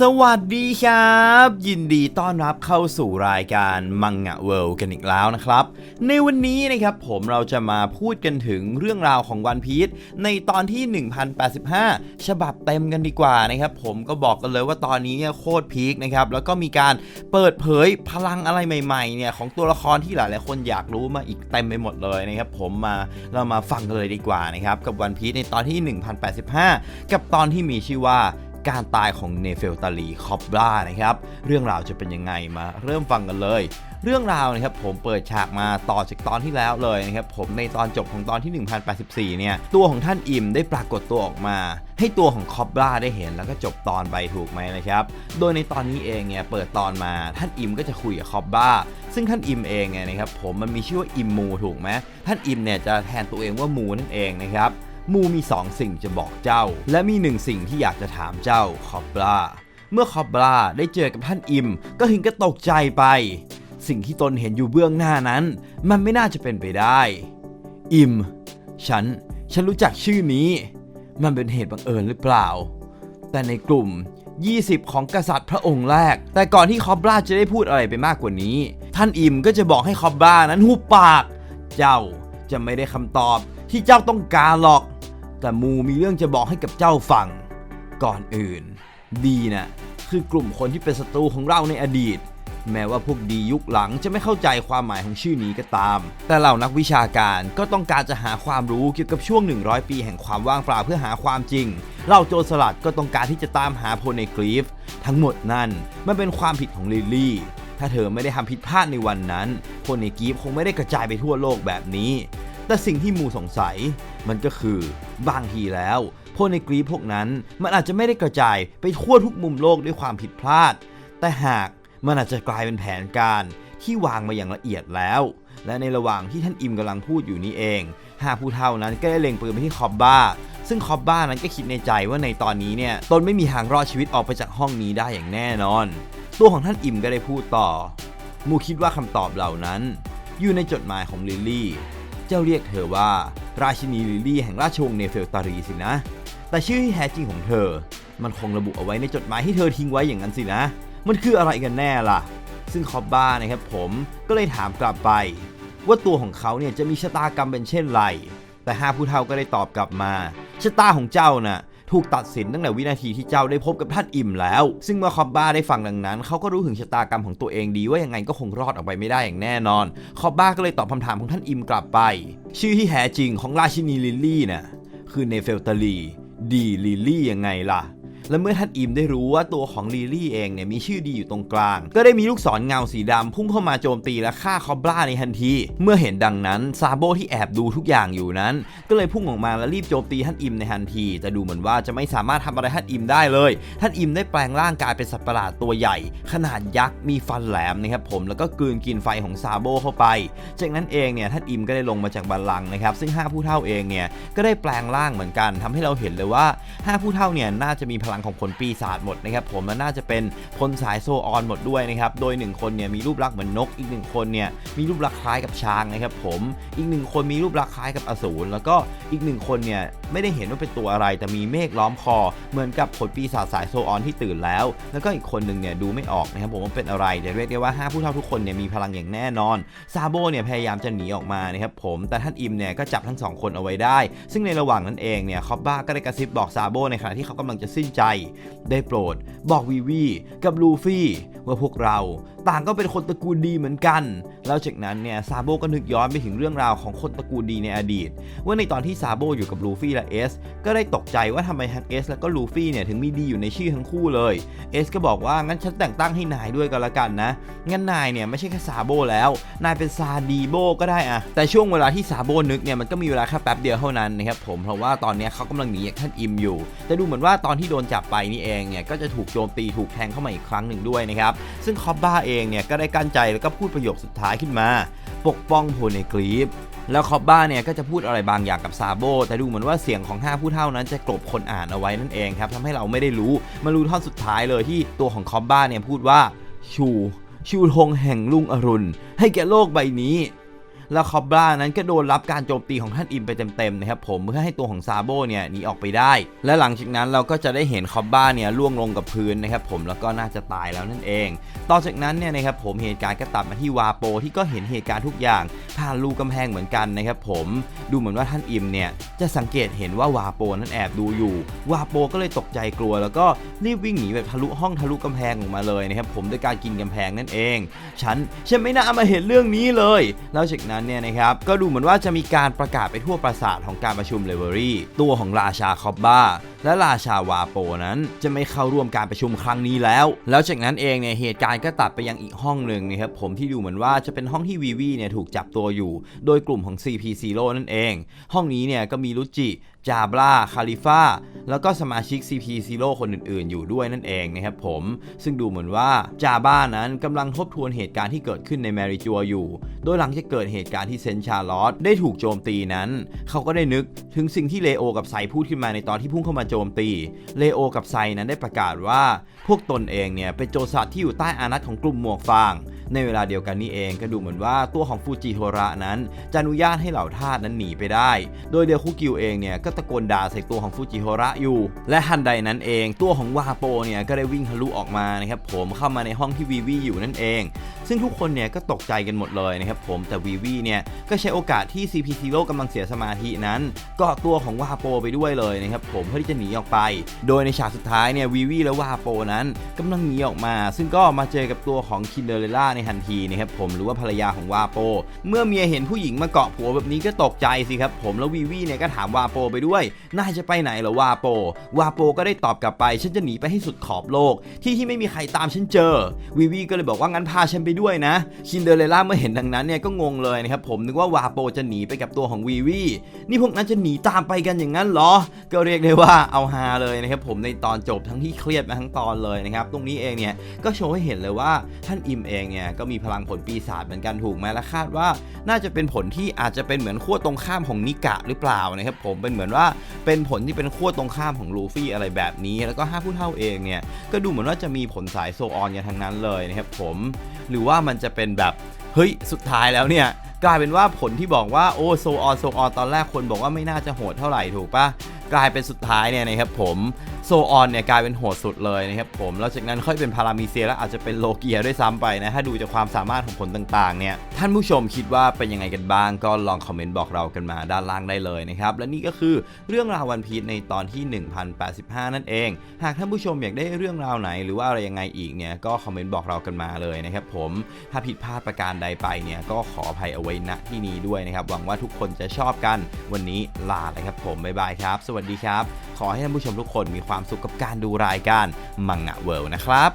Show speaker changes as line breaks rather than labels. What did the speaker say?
สวัสดีครับ ยินดีต้อนรับเข้าสู่รายการมังงะเวิลด์กันอีกแล้วนะครับ ในวันนี้นะครับผมเราจะมาพูดกันถึงเรื่องราวของวันพีชในตอนที่ 1085 ฉบับเต็มกันดีกว่านะครับ ผมก็บอกกันเลยว่าตอนนี้เนี่ยโคตรพีคนะครับแล้วก็มีการเปิดเผยพลังอะไรใหม่ๆเนี่ยของตัวละครที่หลายๆคนอยากรู้มาอีกเต็มไปหมดเลยนะครับผมมาเรามาฟังกันเลยดีกว่านะครับกับวันพีชในตอนที่ 1085 กับตอนที่มีชื่อว่า การตายของเนเฟลตาลีคอบรานะครับ เรื่องราวจะเป็นยังไงมาเริ่มฟังกันเลย เรื่องราวนะครับผมเปิดฉากมาต่อจากตอนที่แล้วเลยนะครับผมในตอนจบของตอนที่ 1084 เนี่ยตัวของท่านอิมได้ปรากฏตัวออกมา ให้ตัวของคอบราได้เห็นแล้วก็จบตอนไปถูกไหมนะครับ โดยในตอนนี้เองเนี่ยเปิดตอนมาท่านอิมก็จะคุยกับคอบราซึ่งท่านอิมเองเนี่ยนะครับผมมันมีชื่อว่าอิมมูถูกไหมท่านอิมเนี่ยจะแทนตัวเองว่ามูนั่นเองนะครับ มูมีสองสิ่งจะบอกเจ้า และมีหนึ่งสิ่งที่อยากจะถามเจ้าคอบลาเมื่อคอบลาได้เจอกับท่านอิม ก็ถึงก็ตกใจไป สิ่งที่ตนเห็นอยู่เบื้องหน้านั้น มันไม่น่าจะเป็นไปได้ อิม ฉัน ฉันรู้จักชื่อนี้ มันเป็นเหตุบังเอิญหรือเปล่า แต่ในกลุ่ม 20 ของกษัตริย์พระองค์แรก แต่ก่อนที่คอบราจะได้พูดอะไรไปมากกว่านี้ ท่านอิมก็จะบอกให้คอบรานั้นหุบปาก เจ้าจะไม่ได้คำตอบที่เจ้าต้องการหรอก แต่มูมีเรื่องจะบอกให้กับเจ้าฟัง ก่อนอื่น ดีนะคือกลุ่มคนที่เป็นศัตรูของเราในอดีต แม้ว่าพวกดียุคหลังจะไม่เข้าใจความหมายของชื่อนี้ก็ตาม แต่เหล่านักวิชาการก็ต้องการจะหาความรู้เกี่ยวกับช่วง 100 ปีแห่งความว่างเปล่าเพื่อหาความจริงเหล่าโจรสลัดก็ต้องการที่จะตามหาโพเนกรีฟทั้งหมดนั่นมันเป็นความผิดของลิลลี่ถ้าเธอไม่ได้ทำผิดพลาดในวันนั้นโพเนกรีฟคงไม่ได้กระจายไปทั่วโลกแบบนี้ แต่สิ่งที่มูสงสัยมันก็คือบางทีแล้วโพเนกรีพวกนั้นมันอาจจะไม่ได้กระจายไปทั่วทุกมุมโลกด้วยความผิดพลาด แต่หากมันอาจจะกลายเป็นแผนการที่วางมาอย่างละเอียดแล้ว และในระหว่างที่ท่านอิมกำลังพูดอยู่นี้เองหาผู้เท่านั้นก็ได้เล็งปืนไปที่คอบบ้า ซึ่งคอบบ้านั้นก็คิดในใจว่าในตอนนี้เนี่ยตนไม่มีทางรอดชีวิตออกไปจากห้องนี้ได้อย่างแน่นอน ตัวของท่านอิมก็ได้พูดต่อ มูคิดว่าคำตอบเหล่านั้น อยู่ในจดหมายของลิลลี่ เจ้าเรียกเธอว่า ราชินีลิลี่แห่งราชวงศ์เนเฟลตารีสินะ แต่ชื่อที่แท้จริงของเธอ มันคงระบุเอาไว้ในจดหมายที่เธอทิ้งไว้อย่างนั้นสินะ มันคืออะไรกันแน่ล่ะ ซึ่งคอบบ้านะครับผมก็เลยถามกลับไป ว่าตัวของเขาเนี่ยจะมีชะตากรรมเป็นเช่นไร แต่ห้าผู้เฒ่าก็ได้ตอบกลับมาชะตาของเจ้าน่ะ ถูกตัดสินตั้งแต่วินาทีที่เจ้าได้พบกับท่านอิ่มแล้ว ซึ่งเมื่อคอบบ้าได้ฟังดังนั้น เขาก็รู้ถึงชะตากรรมของตัวเองดีว่ายังไงก็คงรอดออกไปไม่ได้อย่างแน่นอน คอบบ้าก็เลยตอบคำถามของท่านอิ่มกลับไป ชื่อที่แท้จริงของราชินีลิลลี่น่ะคือเนเฟลตาลีดีลิลลี่ยังไงล่ะ และเมื่อท่านอิมได้รู้ว่าตัวของลีลี่เองเนี่ยมีชื่อดีอยู่ตรงกลาง ก็ได้มีลูกศรเงาสีดำพุ่งเข้ามาโจมตีและฆ่าคอบราในทันที เมื่อเห็นดังนั้นซาโบที่แอบดูทุกอย่างอยู่นั้น ก็เลยพุ่งออกมาและรีบโจมตีท่านอิมในทันที แต่ดูเหมือนว่าจะไม่สามารถทำอะไรท่านอิมได้เลย ท่านอิมได้แปลงร่างกายเป็นสัตว์ประหลาดตัวใหญ่ ขนาดยักษ์มีฟันแหลมนะครับผมแล้วก็กลืนกินไฟของซาโบเข้าไป จากนั้นเองเนี่ยท่านอิมก็ได้ลงมาจากบัลลังก์นะครับซึ่งห้าผู้เฒ่าเองเนี่ยก็ได้แปลงร่างเหมือนกันทำให้เราเห็นเลยว่าห้าผู้เฒ่าเนี่ยน่าจะมีพลังของผลปีศาจหมดนะครับผมและน่าจะเป็นคนสายโซออนหมดด้วยนะครับโดยหนึ่งคนเนี่ยมีรูปลักษณ์เหมือนนกอีกหนึ่งคนเนี่ยมีรูปลักษณ์คล้ายกับช้างนะครับผมอีกหนึ่งคนมีรูปลักษณ์คล้ายกับอสูรแล้วก็อีกหนึ่งคนเนี่ยไม่ได้เห็นว่าเป็นตัวอะไร แต่มีเมฆล้อมคอ เหมือนกับผลปีศาจสายโซออนที่ตื่นแล้ว แล้วก็อีกคนหนึ่งเนี่ยดูไม่ออกนะครับผมว่าเป็นอะไรแต่เรียกได้ว่าห้าผู้เฒ่าทุกคนเนี่ยมีพลังอย่างแน่นอนซาโบเนี่ยพยายามจะหนีออกมานะครับผมแต่ท่านอิมเนี่ยก็จับทั้งสองคนเอาไว้ได้ ซึ่งในระหว่างนั้นเองเนี่ยคอบบ้าก็ได้กระซิบบอกซาโบในขณะที่เขากำลังจะสิ้นใจได้โปรดบอกวีวีกับลูฟี่ว่าพวกเรา ต่างก็เป็นคนตระกูลดีเหมือนกัน แล้วจากนั้นเนี่ยซาโบก็นึกย้อนไปถึงเรื่องราวของคนตระกูลดีในอดีต ว่าในตอนที่ซาโบอยู่กับลูฟี่และเอสก็ได้ตกใจว่าทำไมทั้งเอสแล้วก็ลูฟี่เนี่ยถึงมีดีอยู่ในชื่อทั้งคู่เลยเอสก็บอกว่างั้นฉันแต่งตั้งให้นายด้วยก็แล้วกันนะ งั้นนายเนี่ยไม่ใช่แค่ซาโบแล้ว นายเป็นซาดีโบก็ได้อะแต่ช่วงเวลาที่ซาโบนึกเนี่ยมันก็มีเวลาแค่แป๊บเดียวเท่านั้นนะครับผมเพราะว่าตอนนี้เขากำลังหนีจากท่านอิมอยู่ แต่ดูเหมือนว่าตอนที่โดนจับไปนี่เองเนี่ยก็จะถูกโจมตีถูกแทงเข้ามาอีกครั้งหนึ่งด้วยนะครับซึ่งคอบบ้าเองเนี่ยก็ได้กั้นใจแล้วก็พูดประโยคสุดท้ายขึ้นมา ปกป้องโพเนกรีฟแล้วคอบบ้าเนี่ยก็จะพูดอะไรบางอย่างกับซาโบแต่ดูเหมือนว่าเสียงของห้าผู้เท่านั้นจะกลบคนอ่านเอาไว้นั่นเองครับทำให้เราไม่ได้รู้มารู้ท่อนสุดท้ายเลยที่ตัวของคอบบ้าเนี่ยพูดว่าชูชูธงแห่งลุงอรุณ ให้แก่โลกใบนี้ แล้วคอบรานั้นก็โดนรับการโจมตีของท่านอิมไปเต็มๆนะครับผมเพื่อให้ตัวของซาโบเนี่ยหนีออกไปได้ และหลังจากนั้นเราก็จะได้เห็นคอบราเนี่ยล่วงลงกับพื้นนะครับผมแล้วก็น่าจะตายแล้วนั่นเอง ต่อจากนั้นเนี่ยนะครับผมเหตุการณ์ก็ตัดมาที่วาโปที่ก็เห็นเหตุการณ์ทุกอย่างผ่านรูกำแพงเหมือนกันนะครับผมดูเหมือนว่าท่านอิมเนี่ยจะสังเกตเห็นว่าวาโปนั้นแอบดูอยู่วาโปก็เลยตกใจกลัว แล้วก็รีบวิ่งหนีแบบทะลุห้องทะลุกำแพงออกมาเลยนะครับผมด้วยการกินกำแพงนั่นเอง ฉันฉันไม่น่ามาเห็นเรื่องนี้เลย แล้วจากนั้นเนี่ยนะครับก็ดูเหมือนว่าจะมีการประกาศไปทั่วปราสาทของการประชุมเลเวอรี่ตัวของราชาคอบบ้าและราชาวาโปนั้นจะไม่เข้าร่วมการประชุมครั้งนี้แล้ว แล้วจากนั้นเองเนี่ยเหตุการณ์ก็ตัดไปยังอีกห้องหนึ่งนะครับผมที่ดูเหมือนว่าจะเป็นห้องที่วีวีเนี่ยถูกจับตัวอยู่ โดยกลุ่มของ CP0 นั่นเอง ห้องนี้เนี่ยก็มีลุจิ จาบราคาลิฟาแล้วก็สมาชิก CP Zero คนอื่นๆ อยู่ด้วยนั่นเองนะครับผม ซึ่งดูเหมือนว่าจาบ้านั้นกำลังทบทวนเหตุการณ์ที่เกิดขึ้นในแมริจัวอยู่ โดยหลังจากเกิดเหตุการณ์ที่เซนชาร์ลอตได้ถูกโจมตีนั้น เขาก็ได้นึกถึงสิ่งที่เลโอกับไซพูดขึ้นมาในตอนที่พุ่งเข้ามาโจมตี เลโอกับไซนั้นได้ประกาศว่า พวกตนเองเนี่ยเป็นโจรสลัดที่อยู่ใต้อานัตของกลุ่มหมวกฟางในเวลาเดียวกันนี้เองก็ดูเหมือนว่าตัวของฟูจิโฮระนั้นจะอนุญาตให้เหล่าทาสนั้นหนีไปได้ โดยเดียวคุกิวเองเนี่ยก็ตะโกนด่าใส่ตัวของฟูจิโฮระอยู่ และทันใดนั้นเอง ตัวของวาโปเนี่ยก็ได้วิ่งทะลุออกมานะครับผมเข้ามาในห้องที่วีวีอยู่นั่นเอง ซึ่งทุกคนเนี่ยก็ตกใจกันหมดเลยนะครับผมแต่วีวีเนี่ยก็ใช้โอกาสที่ CP Zero กำลังเสียสมาธินั้นเกาะตัวของวาโปไปด้วยเลยนะครับผมเพื่อที่จะหนีออกไป โดยในฉากสุดท้ายเนี่ยวีวีและวาโปนั้นกำลังหนีออกมา ซึ่งก็มาเจอกับตัวของคินเดเรล่าในทันทีนะครับผมหรือว่าภรรยาของวาโป เมื่อเมียเห็นผู้หญิงมาเกาะผัวแบบนี้ก็ตกใจสิครับผมแล้ววีวีเนี่ยก็ถามวาโปไปด้วย นายจะไปไหนเหรอวาโป วาโปก็ได้ตอบกลับไป ฉันจะหนีไปให้สุดขอบโลก ที่ที่ไม่มีใครตามฉันเจอวีวีก็เลยบอกว่างั้นพาฉันไปด้วยนะคินเดอเรล่าเมื่อเห็นดังนั้นเนี่ยก็งงเลยนะครับผมนึกว่าวาโปจะหนีไปกับตัวของวีวีนี่พวกนั้นจะหนีตามไปกันอย่างนั้นเหรอ ก็เรียกได้ว่าเอาฮาเลยนะครับผมในตอนจบทั้งที่เครียดมาทั้งตอนเลยนะครับตรงนี้เองเนี่ยก็โชว์ให้เห็นเลยว่าท่านอิมเองเนี่ยก็มีพลังผลปีศาจเหมือนกันถูกไหมและคาดว่า น่าจะเป็นผลที่อาจจะเป็นเหมือนขั้วตรงข้ามของนิกะหรือเปล่านะครับผมเป็นเหมือนว่าเป็นผลที่เป็นขั้วตรงข้ามของลูฟี่อะไรแบบนี้ แล้วก็ห้าผู้เท่าเองเนี่ยก็ดูเหมือนว่าจะมีผลสายโซออนกันทั้งนั้นเลยนะครับผม หรือว่ามันจะเป็นแบบเฮ้ยสุดท้ายแล้วเนี่ยกลายเป็นว่าผลที่บอกว่าโอ้โซออนโซออนตอนแรกคนบอกว่าไม่น่าจะโหดเท่าไหร่ถูกปะกลายเป็นสุดท้ายเนี่ยนะครับผม โซออนเนี่ยกลายเป็นโหดสุดเลยนะครับผมแล้วจากนั้นค่อยเป็นพารามีเซียแล้วอาจจะเป็นโลเกียด้วยซ้ำไปนะถ้าดูจากความสามารถของผลต่างๆเนี่ยท่านผู้ชมคิดว่าเป็นยังไงกันบ้าง ก็ลองคอมเมนต์บอกเรากันมาด้านล่างได้เลยนะครับและนี่ก็คือเรื่องราววันพีชในตอนที่ 1085 นั่นเอง หากท่านผู้ชมอยากได้เรื่องราวไหนหรือว่าอะไรยังไงอีกเนี่ยก็คอมเมนต์บอกเรากันมาเลยนะครับผมถ้าผิดพลาดประการใดไปเนี่ยก็ขออภัยเอาไว้ณที่นี้ด้วยนะครับหวังว่าทุกคนจะชอบกันวันนี้ลาเลยครับผมบ๊ายบายครับ สวัสดีครับ ขอให้ท่านผู้ชมทุกคนมีความสุขกับการดูรายการมังงะเวิลด์นะครับ